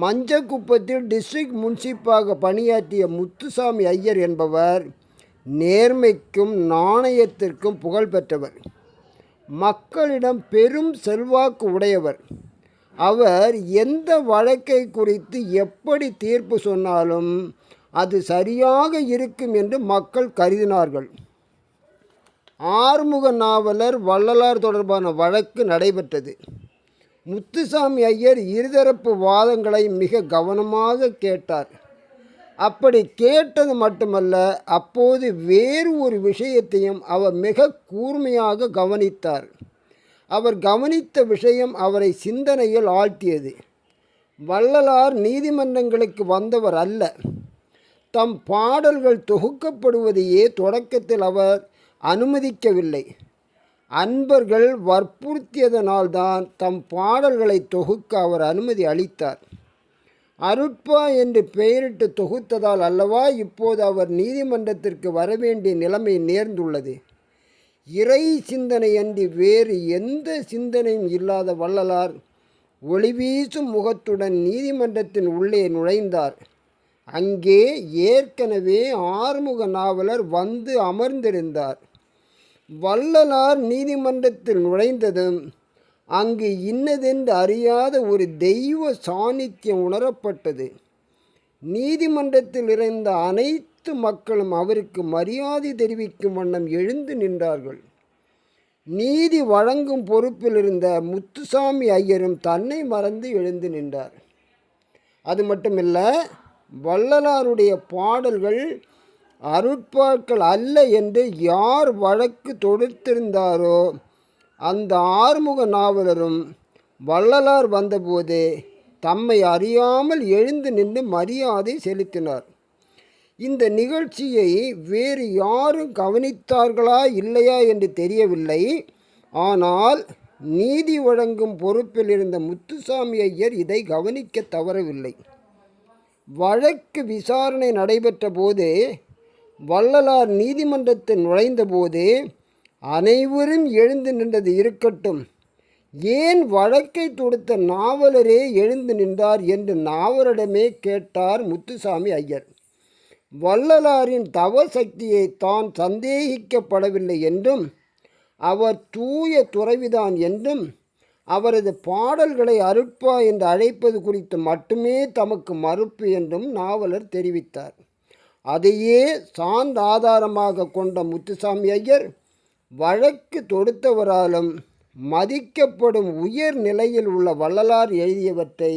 மஞ்சக்குப்பத்தில் district முன்சிப்பாக பணியாற்றிய முத்துசாமி ஐயர் என்பவர் நேர்மைக்கும் நாணயத்திற்கும் புகழ் பெற்றவர். மக்களிடம் பெரும் செல்வாக்கு உடையவர். அவர் எந்த வழக்கை குறித்து எப்படி தீர்ப்பு சொன்னாலும் அது சரியாக இருக்கும் என்று மக்கள் கருதினார்கள். ஆறுமுக நாவலர் வள்ளலார் தொடர்பான வழக்கு நடைபெற்றது. முத்துசாமி ஐயர் இருதரப்பு வாதங்களை மிக கவனமாக கேட்டார். அப்படி கேட்டது மட்டுமல்ல அப்போது வேறு ஒரு விஷயத்தையும் அவர் மிக கூர்மையாக கவனித்தார். அவர் கவனித்த விஷயம் அவரை சிந்தனையில் ஆழ்த்தியது. வள்ளலார் நீதிமன்றங்களுக்கு வந்தவர் அல்ல. தம் பாடல்கள் தொகுக்கப்படுவதையே தொடக்கத்தில் அவர் அனுமதிக்கவில்லை. அன்பர்கள் வற்புறுத்தியதனால்தான் தம் பாடல்களை தொகுக்க அவர் அனுமதி அளித்தார். அருட்பா என்று பெயரிட்டு தொகுத்ததால் அல்லவா இப்போது அவர் நீதிமன்றத்திற்கு வரவேண்டிய நிலைமை நேர்ந்துள்ளது? இறை சிந்தனையன்றி வேறு எந்த சிந்தனையும் இல்லாத வள்ளலார் ஒளிவீசும் முகத்துடன் நீதிமன்றத்தின் உள்ளே நுழைந்தார். அங்கே ஏற்கனவே ஆறுமுக நாவலர் வந்து அமர்ந்திருந்தார். வள்ளலார் நீதிமன்றத்தில் நுழைந்ததும் அங்கு இன்னதென்று அறியாத ஒரு தெய்வ சாநித்தியம் உணரப்பட்டது. நீதிமன்றத்தில் இருந்த அனைத்து மக்களும் அவருக்கு மரியாதை தெரிவிக்கும் வண்ணம் எழுந்து நின்றார்கள். நீதி வழங்கும் பொறுப்பில் இருந்த முத்துசாமி ஐயரும் தன்னை மறந்து எழுந்து நின்றார். அது மட்டுமில்ல வள்ளலாருடைய பாடல்கள் அருட்பாக்கள் அல்ல என்று யார் வழக்கு தொடுத்திருந்தாரோ அந்த ஆறுமுக நாவலரும் வள்ளலார் வந்தபோது தம்மை அறியாமல் எழுந்து நின்று மரியாதை செலுத்தினார். இந்த நிகழ்ச்சியை வேறு யாரும் கவனித்தார்களா இல்லையா என்று தெரியவில்லை. ஆனால் நீதி வழங்கும் பொறுப்பில் இருந்த முத்துசாமி ஐயர் இதை கவனிக்க தவறவில்லை. வழக்கு விசாரணை நடைபெற்ற போது வள்ளலார் நீதிமன்றத்தில் நுழைந்தபோது அனைவரும் எழுந்து நின்றது இருக்கட்டும். ஏன் வழக்கை தொடுத்த நாவலரே எழுந்து நின்றார் என்று நாவலரிடமே கேட்டார் முத்துசாமி ஐயர். வள்ளலாரின் தவ சக்தியை தான் சந்தேகிக்கப்படவில்லை என்றும் அவர் தூய துறவிதான் என்றும் அவரது பாடல்களை அருட்பா என்று அழைப்பது குறித்து மட்டுமே தமக்கு மறுப்பு என்றும் நாவலர் தெரிவித்தார். அதையே சார்ந்த ஆதாரமாக கொண்ட முத்துசாமி ஐயர் வழக்கு தொடுத்தவராலும் மதிக்கப்படும் உயர் நிலையில் உள்ள வள்ளலார் எழுதியவற்றை